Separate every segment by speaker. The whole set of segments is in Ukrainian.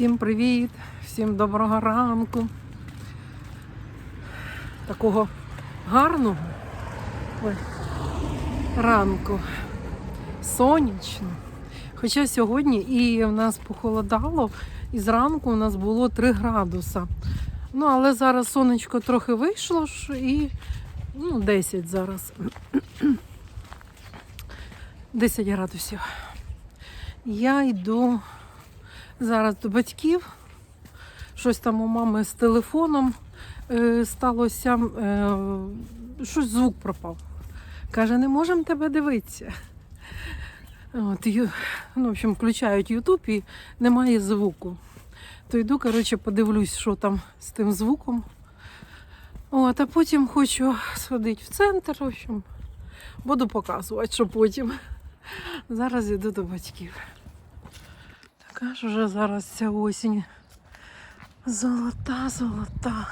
Speaker 1: Всім привіт, всім доброго ранку. Такого гарного ой, ранку. Сонячно. Хоча сьогодні і в нас похолодало, і зранку у нас було 3 градуса. Ну, але зараз сонечко трохи вийшло і ну, 10 зараз. 10 градусів. Я йду зараз до батьків. Щось там у мами з телефоном е, сталося, е, щось звук пропав. Каже, не можемо тебе дивитися. От, ю, ну, в общем, включають Ютуб і немає звуку. То йду, коротше, подивлюсь, що там з тим звуком. От, а потім хочу сходити в центр, в общем, буду показувати, що потім. Зараз йду до батьків. Така ж вже зараз ця осінь. Золота, золота.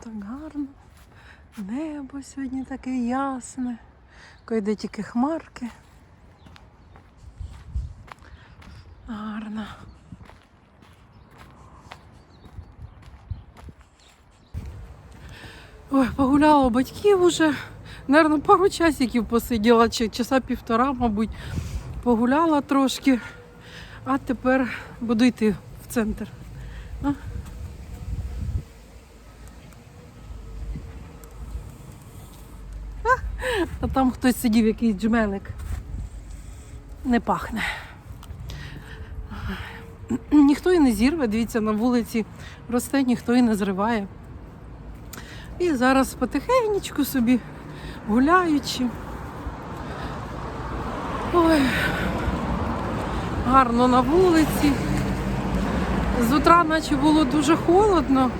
Speaker 1: Так гарно. Небо сьогодні таке ясне. Койде тільки хмарки. Гарно. Ой, погуляла батьків уже. Наверно, пару часиків посиділа, чи часа півтора, мабуть, погуляла трошки, а тепер буду йти в центр. А? А, там хтось сидів, якийсь джмелик. Не пахне. Ніхто і не зірве, дивіться, на вулиці росте, ніхто і не зриває. І зараз потихенечку собі гуляючи. Ой, гарно на вулиці. З утра наче було дуже холодно,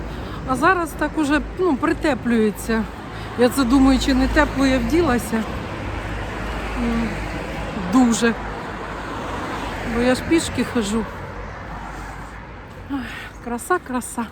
Speaker 1: а зараз так уже ну, притеплюється. Я це думаю, чи не тепло я вділася. Дуже. Бо я ж пішки хожу. Краса, краса.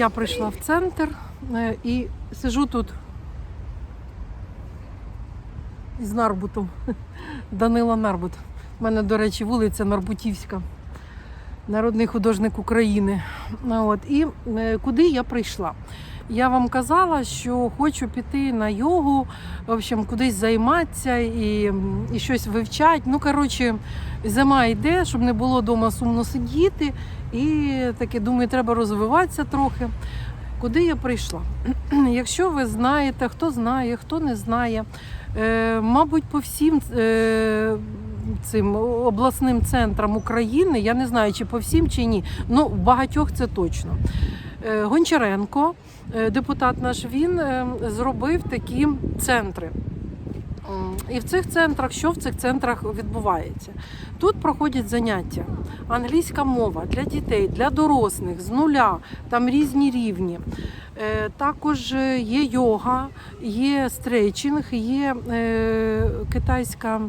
Speaker 1: Я прийшла в центр е, і сижу тут із Нарбутом. Данила Нарбут. У мене, до речі, вулиця Нарбутівська, народний художник України. От. І е, куди я прийшла? Я вам казала, що хочу піти на йогу, в общем, кудись займатися і, і щось вивчати. Ну, коротше, зима йде, щоб не було вдома сумно сидіти. І таке думаю, треба розвиватися трохи. Куди я прийшла? Якщо ви знаєте, хто знає, хто не знає, е, мабуть, по всім е, цим обласним центрам України, я не знаю, чи по всім, чи ні, ну в багатьох це точно. Е, Гончаренко, е, депутат наш, він е, зробив такі центри. І в цих центрах, що в цих центрах відбувається? Тут проходять заняття. Англійська мова для дітей, для дорослих з нуля, там різні рівні. Також є йога, є стрейчинг, є китайська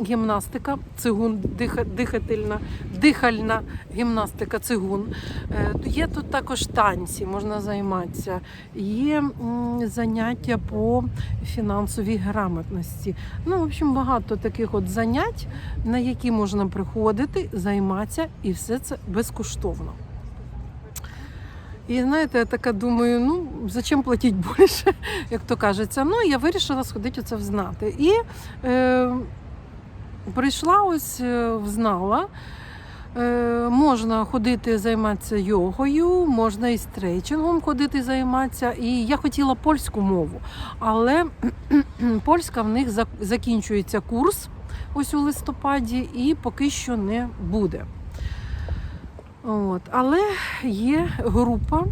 Speaker 1: гімнастика, цигун, диха, дихательна, дихальна гімнастика, цигун. Е, Є тут також танці, можна займатися. Є заняття по фінансовій грамотності. Ну, в общем, багато таких от занять, на які можна приходити, займатися, і все це безкоштовно. І знаєте, я така думаю, ну зачем платити більше, як то кажеться. Ну, я вирішила сходити оце взнати. І е, прийшла ось, е, взнала. Е, можна ходити займатися йогою, можна і стрейчингом ходити займатися. І я хотіла польську мову, але польська в них закінчується курс ось у листопаді, і поки що не буде. От. Але є група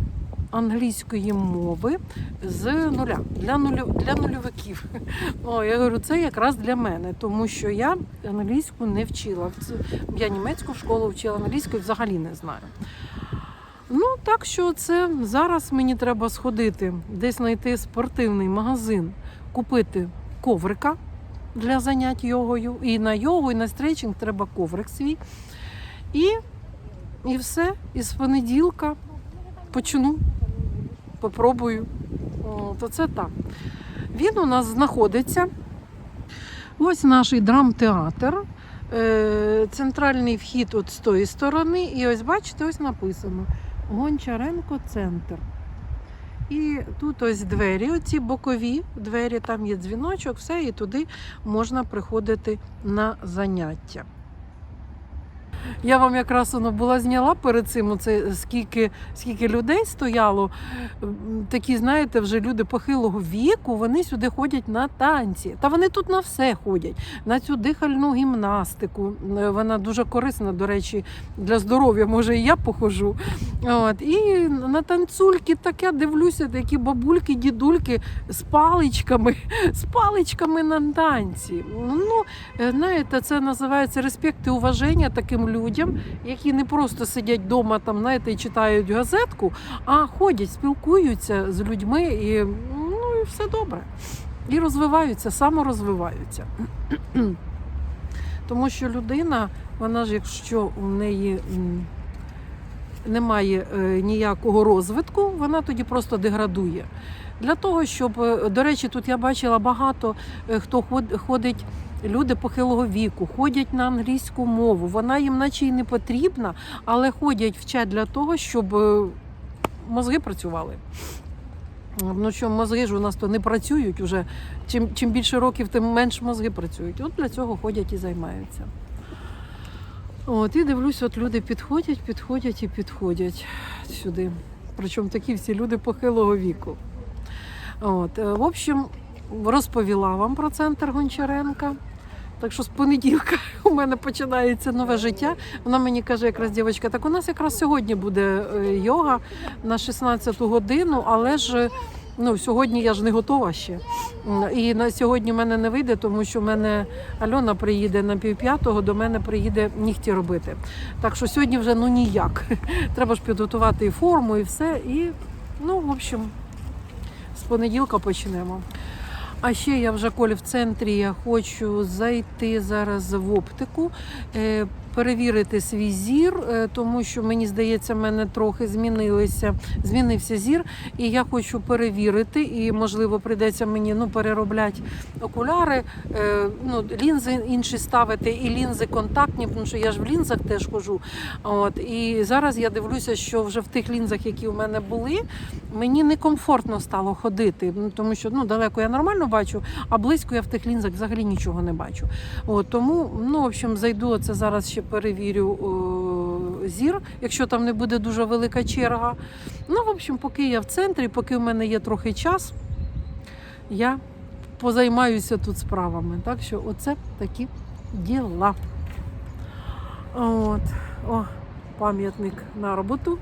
Speaker 1: англійської мови з нуля для нулю, для нульовиків. О, я говорю, це якраз для мене, тому що я англійську не вчила. Я німецьку в школу вчила англійську взагалі не знаю. Ну, так що це зараз мені треба сходити, десь знайти спортивний магазин, купити коврика для занять йогою. І на йогу, і на стрейчинг треба коврик свій. І, і все. І з понеділка почну, попробую. То це так. Він у нас знаходиться. Ось наш драмтеатр. Е, Центральний вхід от з тої сторони. І ось бачите, ось написано Гончаренко центр. І тут ось двері, оці бокові двері, там є дзвіночок, все, і туди можна приходити на заняття. Я вам якраз воно була зняла перед цим, оце, скільки, скільки людей стояло. Такі, знаєте, вже люди похилого віку, вони сюди ходять на танці. Та вони тут на все ходять, на цю дихальну гімнастику. Вона дуже корисна, до речі, для здоров'я. Може, і я похожу. От. І на танцюльки таке дивлюся, такі бабульки, дідульки з паличками, з паличками на танці. Ну, е, знаєте, це називається респект і уваження таким людям, які не просто сидять вдома там, знаєте, і читають газетку, а ходять, спілкуються з людьми і, ну, і все добре. І розвиваються, саморозвиваються. Тому що людина, вона ж, якщо у неї немає е, ніякого розвитку, вона тоді просто деградує. Для того, щоб, е, до речі, тут я бачила багато е, хто ходить, люди похилого віку, ходять на англійську мову. Вона їм наче й не потрібна, але ходять вчать для того, щоб е, мозги працювали. Ну що мозги ж у нас то не працюють уже. Чим, чим більше років, тим менше мозги працюють. От для цього ходять і займаються. От, і дивлюсь, от люди підходять, підходять і підходять сюди. Причому такі всі люди похилого віку. От, е, в общем, розповіла вам про центр Гончаренка. Так що з понеділка у мене починається нове життя. Вона мені каже, якраз дівчинка, так у нас якраз сьогодні буде е, йога на 16 годину, але ж ну, сьогодні я ж не готова ще. І на сьогодні в мене не вийде, тому що в мене Альона приїде на півп'ятого, до мене приїде нігті робити. Так що сьогодні вже ну ніяк. Треба ж підготувати і форму, і все. І ну, в общем, з понеділка почнемо. А ще я вже колі в центрі я хочу зайти зараз в оптику, е, перевірити свій зір, е, тому що мені здається, в мене трохи змінилися, змінився зір, і я хочу перевірити, і можливо прийдеться мені ну, переробляти окуляри, е, ну, лінзи інші ставити, і лінзи контактні, тому що я ж в лінзах теж хожу. От, і зараз я дивлюся, що вже в тих лінзах, які у мене були, мені некомфортно стало ходити, ну, тому що ну, далеко я нормально бачу, а близько я в тих лінзах взагалі нічого не бачу. От, тому, ну, в общем, зайду, це зараз ще перевірю о, зір, якщо там не буде дуже велика черга. Ну, в общем, поки я в центрі, поки в мене є трохи час, я позаймаюся тут справами. Так що оце такі діла. От. О, пам'ятник на роботу.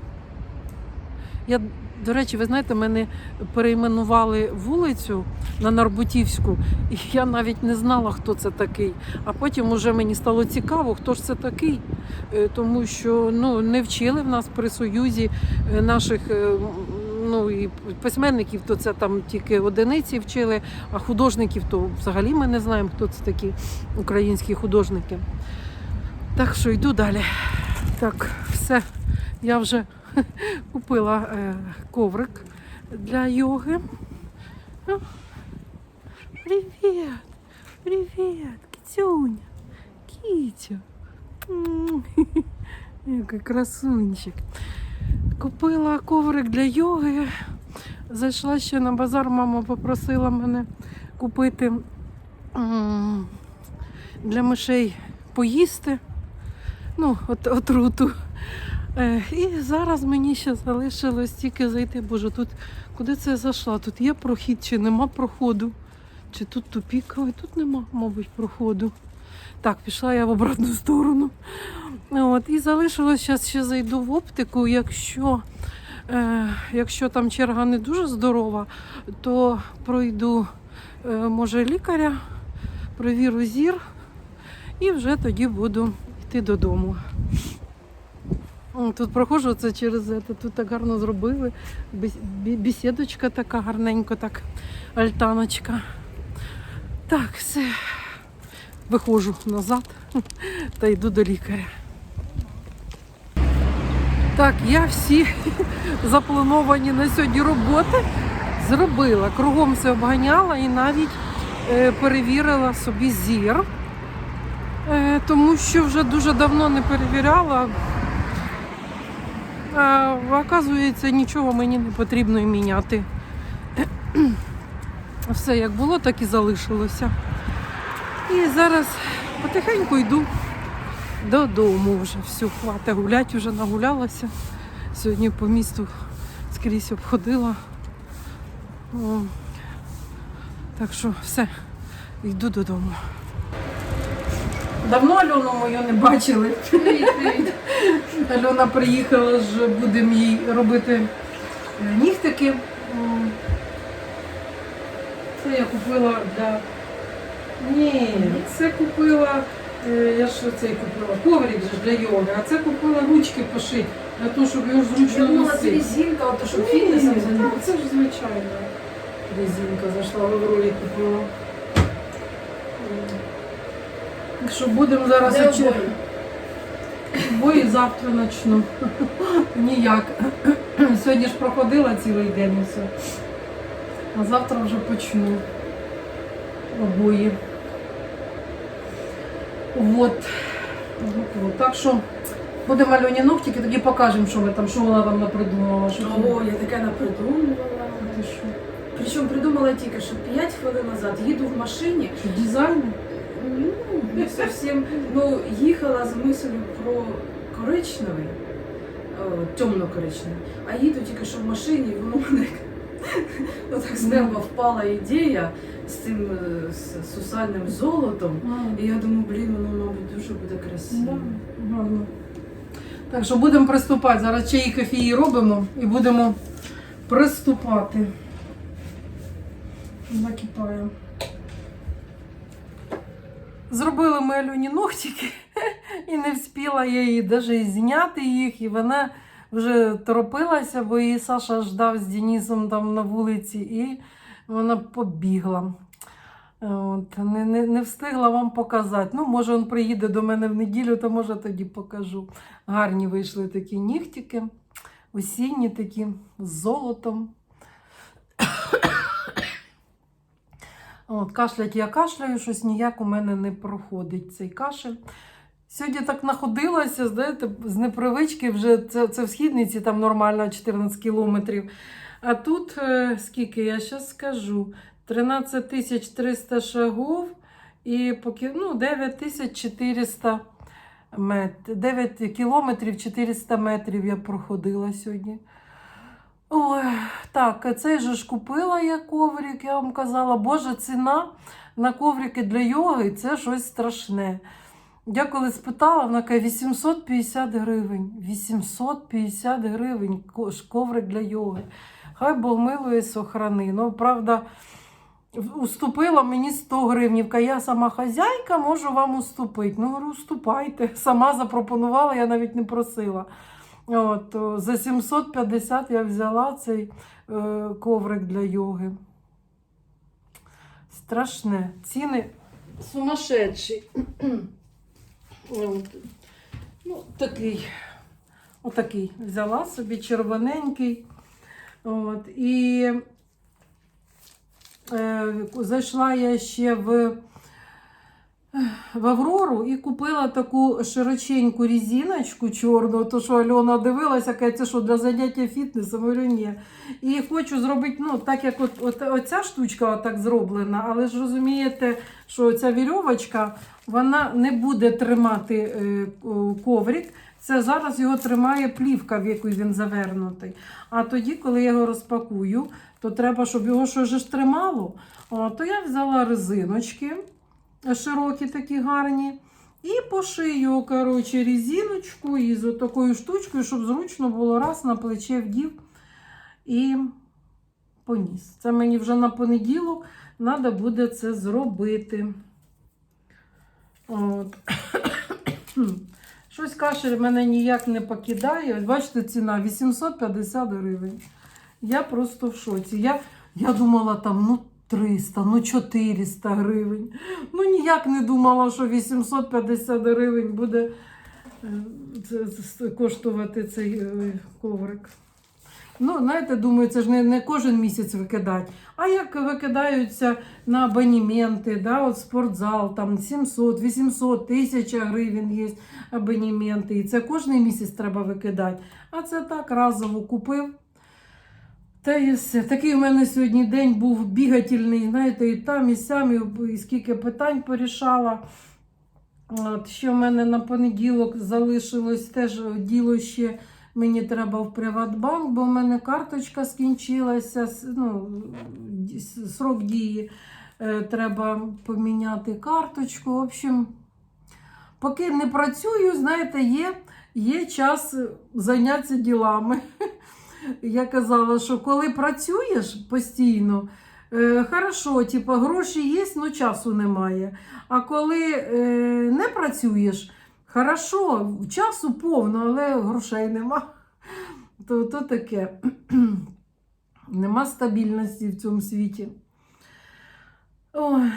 Speaker 1: Я, до речі, ви знаєте, мене перейменували вулицю на Нарбутівську, і я навіть не знала, хто це такий. А потім уже мені стало цікаво, хто ж це такий. Е, Тому що ну, не вчили в нас при Союзі е, наших е, ну, і письменників, то це там тільки одиниці вчили, а художників то взагалі ми не знаємо, хто це такі українські художники. Так що йду далі. Так, все. Я вже купила е, коврик для йоги. Привіт! Привіт, кицюня! Кітю! Який красунчик. Купила коврик для йоги. Зайшла ще на базар, мама попросила мене купити для мишей поїсти. Ну, от, отруту. Е, і зараз мені ще залишилось тільки зайти. Боже, тут куди це я зайшла? Тут є прохід чи нема проходу? Чи тут тупік? Ой, тут нема, мабуть, проходу. Так, пішла я в обратну сторону. От, і залишилось, зараз ще зайду в оптику. Якщо, е, якщо там черга не дуже здорова, то пройду, е, може, лікаря, провіру зір і вже тоді буду йти додому. Тут проходжу це через це. Тут так гарно зробили. Бес- Бесідочка така гарненько, так, альтаночка. Так, все. Виходжу назад та йду до лікаря. Так, я всі заплановані на сьогодні роботи зробила. Кругом все обганяла і навіть е, перевірила собі зір. Е, тому що вже дуже давно не перевіряла. А, оказується, нічого мені не потрібно міняти. Все як було, так і залишилося. І зараз потихеньку йду додому вже. Все, хватить гулять, вже нагулялася. Сьогодні по місту скрізь обходила. О, Так що все, йду додому. Давно Альону мою не бачили. Альона приїхала ж, будемо їй робити е, нігтики. Це я купила для. Ні, це купила. е, Я ж цей купила коврик же для йоги, а це купила ручки пошити, для того, щоб його зручно
Speaker 2: це
Speaker 1: носити.
Speaker 2: резинка, то що фітнесом
Speaker 1: так,
Speaker 2: займається.
Speaker 1: Це ж звичайно. Резинка зайшла в ролі купила. Так що будемо зараз очі-? Бої завтра почну. Ніяк. Сьогодні ж проходила цілий день і все. А завтра вже почну. Обої. Вот. Вот. Так що будемо Альоні ногтики, тоді покажемо, що ми там, що вона там напридумала. Що.
Speaker 2: О, я таке напридумувала.
Speaker 1: Ти що?
Speaker 2: Причому придумала тільки, що 5 хвилин назад їду в машині.
Speaker 1: Що, дизайн?
Speaker 2: Ну, не зовсім. Ну, їхала з мислю про коричневий, темно-коричневий, а їду тільки що в машині, і воно мене отак з неба впала ідея з цим з сусальним золотом. І я думаю, блін, воно, мабуть, дуже буде красиво.
Speaker 1: Гарно. Так що будемо приступати. Зараз чаї кофії робимо і будемо приступати. Накипаємо. Зробили ми Альоні ногтики і не встигла я її навіть зняти їх, і вона вже торопилася, бо її Саша ждав з Денисом там на вулиці, і вона побігла. От, не, не, не встигла вам показати. Ну, може, він приїде до мене в неділю, то може тоді покажу. Гарні вийшли такі нігтики, осінні такі з золотом. От, кашлять я кашляю, щось ніяк у мене не проходить цей кашель. Сьогодні так находилася, знаєте, з непривички вже це, це в східниці там нормально 14 кілометрів. А тут е, скільки я зараз скажу: 13 тисяч 300 шагов і поки, ну, 9 тисяч 400 метрів. 9 кілометрів 400 метрів я проходила сьогодні. Ой, так, цей же ж купила я коврик, я вам казала, боже, ціна на коврики для йоги це щось страшне. Я коли спитала, вона каже 850 гривень. 850 гривень коврик для йоги. Хай Бог милує сохрани. Ну, правда, уступила мені 100 гривень. Я сама хазяйка, можу вам уступити. Ну, говорю, уступайте. Сама запропонувала, я навіть не просила. От, за 750 я взяла цей е, коврик для йоги. Страшне. Ціни сумасшедші. От. Ну, такий. Отакий. Взяла собі червоненький. От. І е, зайшла я ще в, в Аврору і купила таку широченьку різиночку чорну, то що Альона дивилася, каже, це що для заняття фітнесом, говорю, ні. І хочу зробити, ну, так як от, от, оця штучка так зроблена, але ж розумієте, що ця вірьовочка, вона не буде тримати е, коврик. Це зараз його тримає плівка, в яку він завернутий. А тоді, коли я його розпакую, то треба, щоб його щось тримало. О, то я взяла резиночки широкі, такі гарні. І пошию, коротше, резиночку із такою штучкою, щоб зручно було раз на плече вдів і поніс. Це мені вже на понеділок треба буде це зробити. От. Щось кашель мене ніяк не покидає. Бачите, ціна 850 гривень. Я просто в шоці. Я, я думала, там ну 300, ну 400 гривень. Ну ніяк не думала, що 850 гривень буде е, коштувати цей е, коврик. Ну, знаєте, думаю, це ж не, не кожен місяць викидають. А як викидаються на абонементи, да, от спортзал, там 700, 800, 1000 гривень є абонементи. І це кожен місяць треба викидати. А це так разово купив. Та і все. Такий у мене сьогодні день був бігательний, знаєте, і там, і сям, і, і скільки питань порішала. От, ще в мене на понеділок залишилось теж діло ще. Мені треба в Приватбанк, бо в мене карточка скінчилася, ну, срок дії. Е, Треба поміняти карточку. В общем, поки не працюю, знаєте, є, є час зайнятися ділами. Я казала, що коли працюєш постійно, е, хорошо, типу, гроші є, але часу немає. А коли е, не працюєш, хорошо, часу повно, але грошей нема. То, то таке. Нема стабільності в цьому світі. Ой,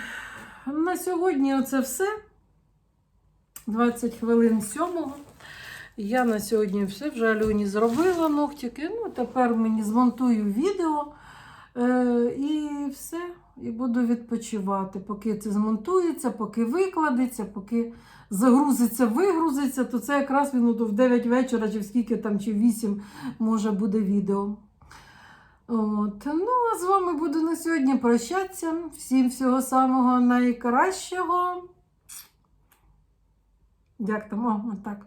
Speaker 1: на сьогодні оце все. 20 хвилин сьомого. Я на сьогодні все вже Альоні зробила ногтики. Ну, тепер мені змонтую відео е, і все. І буду відпочивати. Поки це змонтується, поки викладеться, поки загрузиться, вигрузиться, то це якраз він в 9 вечора, чи в скільки там, чи в 8 може буде відео. От. Ну, а з вами буду на сьогодні прощатися. Всім всього самого найкращого. Як там? О, отак.